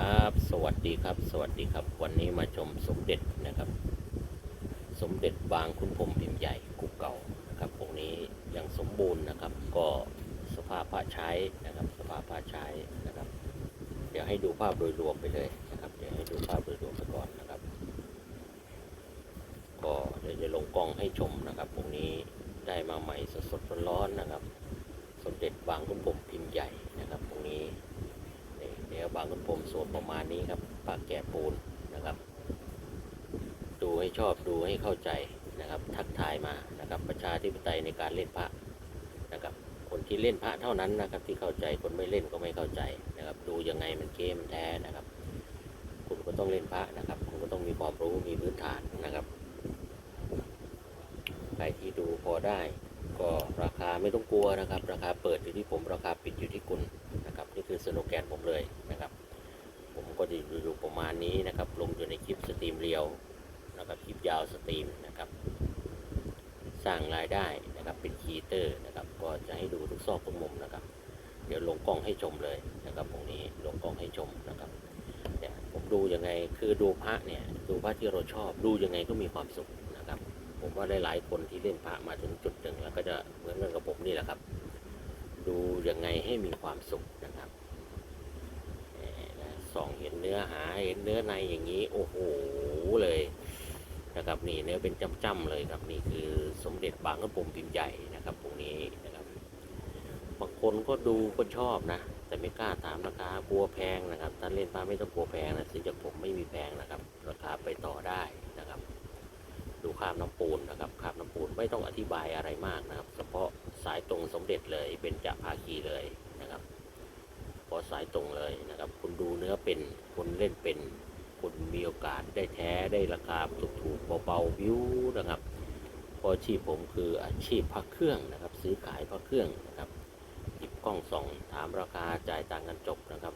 ครับ สวัสดีครับ สวัสดีครับ วันนี้มาชมสมเด็จนะครับ สมเด็จบางคุณพรมพิมพ์ใหญ่กุเก่านะครับองค์นี้ยังสมบูรณ์นะครับ ก็สภาพพระใช้นะครับ สภาพพระใช้นะครับ เดี๋ยวให้ดูภาพโดยรวมไปเลยนะครับ เดี๋ยวให้ดูภาพโดยรวมไปก่อนนะครับ ก็เดี๋ยวจะลงกล้องให้ชมนะครับองค์นี้ได้มาใหม่สดๆร้อนๆนะครับ สมเด็จบางคุณพรมพิมพ์ใหญ่นะครับองค์นี้ เดี๋ยวบางคุณผมสวมประมาณนี้ครับปากแกะปูนนะครับ ดูให้ชอบดูให้เข้าใจนะครับ ทักทายมานะครับ ประชาธิปไตยในการเล่นพระนะครับ คนที่เล่นพระเท่านั้นนะครับ ที่เข้าใจคนไม่เล่นก็ไม่เข้าใจนะครับ ดูยังไงมันเกมมันแท้นะครับ คุณก็ต้องเล่นพระนะครับ คุณก็ต้องมีความรู้มีพื้นฐานนะครับใครที่ดูพอได้ ก็ราคาไม่ต้องกลัวนะครับ ราคาเปิดอยู่ที่ผมราคาปิดอยู่ที่คุณนะครับนี่คือสโลแกนผมเลยนะครับ ผมก็จะอยู่ประมาณนี้นะครับ ลงอยู่ในคลิปสตรีมเรียวนะครับคลิปยาวสตรีมนะครับ สร้างรายได้นะครับเป็นคีเตอร์นะครับ ก็จะให้ดูทุกซอกทุกมุมนะครับ เดี๋ยวลงกล้องให้ชมเลยนะครับตรงนี้ลงกล้องให้ชมนะครับเนี่ยผมดูยังไงคือดูพระเนี่ยดูพระที่เราชอบดูยังไงก็มีความสุขนะครับ ผมว่าหลายๆคนที่เล่นพระมาถึงจุดหนึ่งแล้วก็จะเหมือนกันกับผมนี่แหละครับ ดูยังไงให้มีความสุขนะครับส่องเห็นเนื้อหาเห็นเนื้อในอย่างนี้ โอ้โหเลยนะครับนี่เนื้อเป็นจ้ำๆเลยครับนี่คือสมเด็จบางกระปุมพิมพ์ใหญ่นะครับตรงนี้นะครับบางคนก็ดูก็ชอบนะ แต่ไม่กล้าถามราคากลัวแพงนะครับท่าเล่นพระไม่ต้องกลัวแพงนะซื้อจากผมไม่มีแพงนะครับ ราคาไปต่อได้ ดูคราบน้ำปูนนะครับคราบน้ำปูนไม่ต้องอธิบายอะไรมากนะครับ เฉพาะสายตรงสมเด็จเลยเป็นจะภาคีเลยนะครับพราะสายตรงเลยนะครับ คุณดูเนื้อเป็นคุณเล่นเป็นคุณมีโอกาสได้แท้ได้ราคาถูกๆเบาๆวิวนะครับเพราะอาชีพผมคืออาชีพพักเครื่องนะครับ ซื้อขายพักเครื่องนะครับหยิบกล้องส่องถามราคาจ่ายตังค์กันจบนะครับ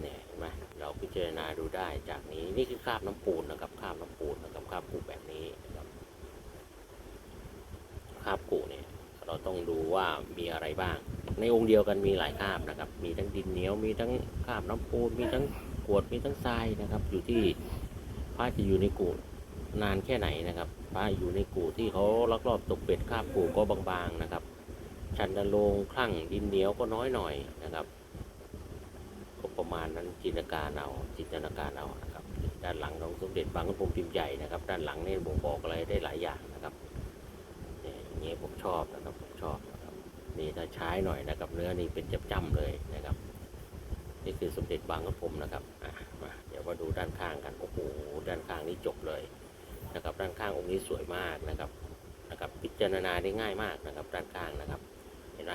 เนี่ยเห็นไหมเราพิจารณาดูได้จากนี้นี่คือคราบน้ำปูนนะครับคราบน้ำปูนนะครับคราบปูแบบนี้นะครับคราบกุเนี่ยเราต้องดูว่ามีอะไรบ้าง ในองค์เดียวกันมีหลายคราบนะครับ มีทั้งดินเหนียวมีทั้งคราบน้ำปูนมีทั้งกรวดมีทั้งทรายนะครับ อยู่ที่พระจะอยู่ในกูนานแค่ไหนนะครับพระอยู่ในกูที่เขาลักลอบตกเป็ดคราบกูก็บางๆนะครับชันดลงคลั่งดินเหนียวก็น้อยหน่อยนะครับ ก็ประมาณนั้นจินตนาการเอาจินตนาการเอานะครับ ด้านหลังของสมเด็จบางกระพรมพิมพ์ใหญ่นะครับ ด้านหลังนี่บ่งบอกอะไรได้หลายอย่างนะครับเนี่ยอย่างเงี้ยผมชอบนะครับผมชอบนะครับนี่ถ้าใช้หน่อยนะครับ เนื้อนี่เป็นจับจ้ำเลยนะครับ นี่คือสมเด็จบางกระผมนะครับอะมาเดี๋ยวมาดูด้านข้างกันโอ้โหด้านข้างนี้จบเลยนะครับ ด้านข้างองค์นี้สวยมากนะครับนะครับ พิจารณาได้ง่ายมากนะครับ ด้านข้างนะครับ เห็นไหม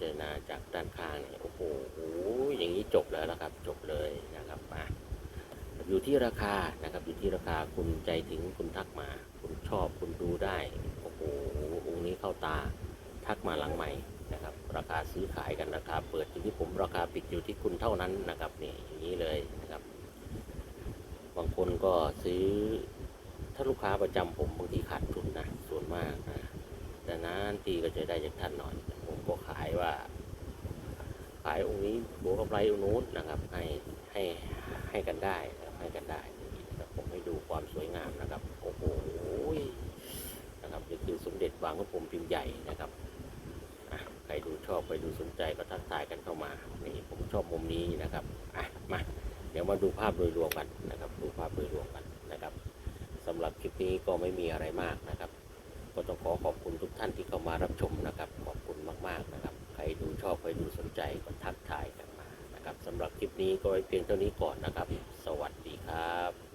จารณาจากด้านข้างเนี่ยโอ้โหอย่างนี้จบแล้วนะครับ จบเลยนะครับมาอยู่ที่ราคานะครับ อยู่ที่ราคาคุณใจถึงคุณทักมา คุณชอบคุณดูได้โอ้โหองค์นี้เข้าตาทักมาหลังใหม่นะครับ ราคาซื้อขายกันราคาเปิดอยู่ที่ผมราคาปิดอยู่ที่คุณเท่านั้นนะครับนี่อย่างนี้เลยนะครับ บางคนก็ซื้อถ้าลูกค้าประจำผมบางทีขาดทุนนะส่วนมากนะแต่นานทีก็จะได้จากท่านหน่อย ผมก็ขายว่า ขายองค์นี้บวกกำไรองค์นู้นนะครับให้ให้ให้กันได้นะครับให้กันได้นะครับผมให้ดูความสวยงามนะครับโอ้โหนะครับนี่คือสมเด็จบางกระผมพิมพ์ใหญ่นะครับใครดูชอบใครดูสนใจก็ทักทายกันเข้ามานี่ผมชอบมุมนี้นะครับอะมาเดี๋ยวมาดูภาพโดยรวมกันนะครับ ดูภาพโดยรวมกันนะครับสำหรับคลิปนี้ก็ไม่มีอะไรมากนะครับ ก็ต้องขอขอบคุณทุกท่านที่เข้ามารับชมนะครับ ขอบคุณมากๆนะครับ ใครดูชอบใครดูสนใจก็ทักทายกันมานะครับสำหรับคลิปนี้ก็ไว้เพียงเท่านี้ก่อนนะครับ สวัสดีครับ